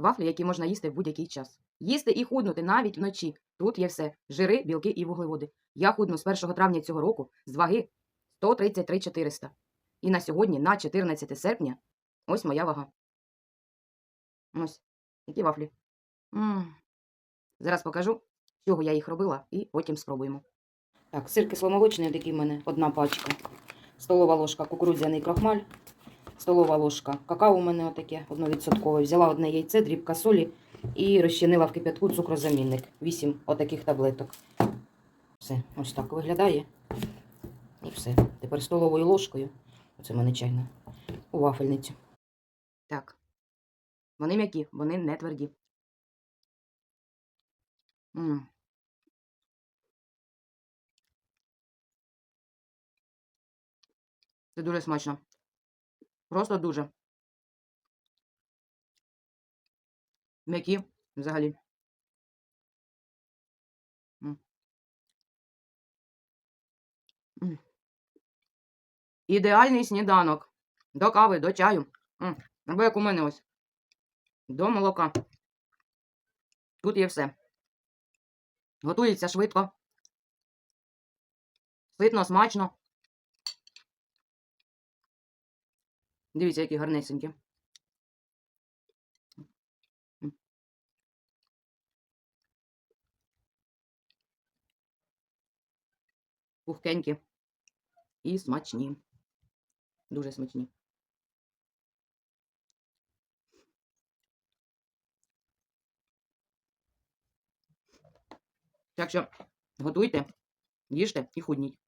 Вафлі, які можна їсти в будь-який час. Їсти і худнути навіть вночі. Тут є все: жири, білки і вуглеводи. Я худну з 1 травня цього року з ваги 133 400. І на сьогодні, на 14 серпня, ось моя вага. Ось, які вафлі. м Зараз покажу, чого я їх робила, і потім спробуємо. Так, сир кисломолочний, такий в мене одна пачка. Столова ложка кукурудзяний крахмаль. Столова ложка какао у мене отаке, 1%. Взяла одне яйце, дрібка солі і розчинила в кип'ятку цукрозамінник. 8 отаких таблеток. Все, ось так виглядає. І все. Тепер столовою ложкою. Оце в мене чайна. У вафельницю. Так. Вони м'які, вони не тверді. м Це дуже смачно. Просто дуже. М'які взагалі. Ідеальний сніданок. До кави, до чаю. Або як у мене ось. До молока. Тут є все. Готується швидко. Ситно, смачно. Дивіться, які гарнесенькі. Пухкенькі і смачні. Дуже смачні. Так що готуйте, їжте і худніть.